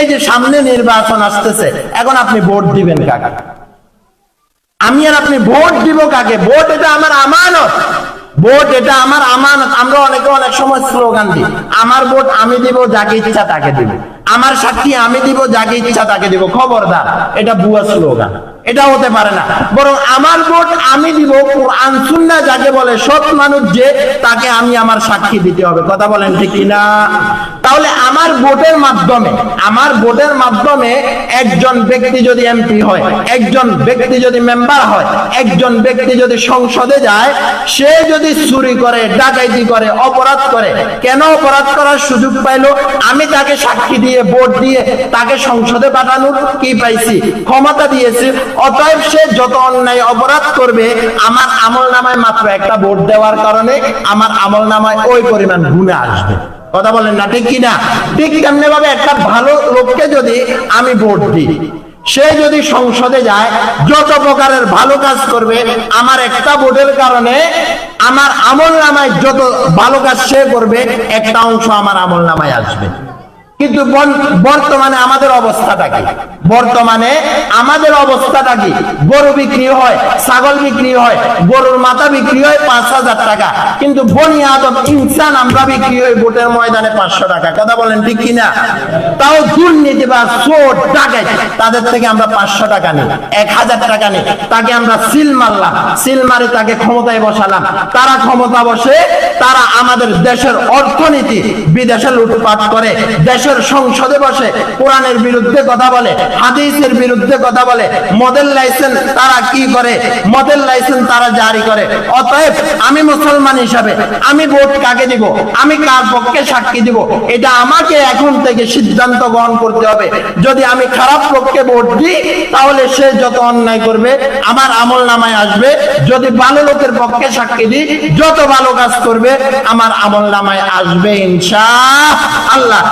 এই যে সামনে নির্বাচন আসতেছে, এখন আপনি ভোট দিবেন কাকে? আমি আর আপনি ভোট দিব কাকে? ভোট এটা আমার আমানত। ভোট এটা আমার আমানত। আমরা অনেকে অনেক সময় স্লোগান দিই, আমার ভোট আমি দিব, যাকে ইচ্ছা তাকে দিব। আমার সাক্ষী আমি দিব, যাকে ইচ্ছা তাকে দিব। খবরদার, এটা বুয়া স্লোগান। এটা হতে পারে না। বরং আমার ভোট আমি দিব, কোরআন সুন্না যাকে বলে, সৎ মানুষ যে, তাকে আমি আমার সাক্ষী দিতে হবে। কথা বলেন ঠিক কিনা? আমার ভোটের মাধ্যমে, আমার ভোটের মাধ্যমে একজন ব্যক্তি যদি এমপি হয়, একজন ব্যক্তি যদি মেম্বার হয়, একজন ব্যক্তি যদি সংসদে যায়, সে যদি চুরি করে, ডাকাইতি করে, অপরাধ করে, কেন অপরাধ করার সুযোগ পাইলো? আমি তাকে সাক্ষী দিয়ে, ভোট দিয়ে তাকে সংসদে পাঠানোর কি পাইছি? ক্ষমতা দিয়েছি। অতএব সে যত অন্যায় অপরাধ করবে, আমার আমল নামায় মাত্র একটা ভোট দেওয়ার কারণে আমার আমল নামায় ওই পরিমাণ গুণে আসবে। কথা বলেন না, ঠিক কিনা? ঠিক তেমনি ভাবে একটা ভালো লোককে যদি আমি ভোট দিই, সে যদি সংসদে যায়, যত প্রকারের ভালো কাজ করবে, আমার একটা ভোটের কারণে আমার আমল নামায় যত ভালো কাজ সে করবে, একটা অংশ আমার আমল নামায় আসবে। কিন্তু বর্তমানে আমাদের অবস্থাটা কি? বর্তমানে আমাদের অবস্থাটা কি? গরু বিক্রি হয়, ছাগল বিক্রি হয়, গরুর মাথা বিক্রি হয় পাঁচ হাজার টাকা। কিন্তু বনি আদম ইনসান আমরা বিক্রি হই ভোটের ময়দানে পাঁচশো টাকা। কথা বলেন ঠিক কিনা? তাও দুর্নীতি বা চোর ডাকাই তাদের থেকে আমরা পাঁচশো টাকা নিই, এক হাজার টাকা নিই। তাকে আমরা সিল মারলাম, সিল মারে তাকে ক্ষমতায় বসালাম। তারা ক্ষমতা বসে, তারা আমাদের দেশের অর্থনীতি বিদেশে লুটপাট করে, দেশের সংসদে বসে, কোরআনের বিরুদ্ধে কথা বলে হাদিসের বিরুদ্ধে কথা বলে মডেল লাইসেন্স তারা কি করে মডেল লাইসেন্স তারা জারি করে। অতএব আমি মুসলমান হিসাবে, আমি ভোট কাকে দিব, আমি কার পক্ষে সাক্ষী দিব, এটা আমাকে এখন থেকে সিদ্ধান্ত গ্রহণ করতে হবে। যদি আমি খারাপ পক্ষে ভোট দিই, তাহলে সে যত অন্যায় করবে, আমার আমল নামায় আসবে। যদি ভালো লোকের পক্ষে সাক্ষী দিই, যত ভালো কাজ করবে, আমার আমল নামায় আসবে ইনশা আল্লাহ।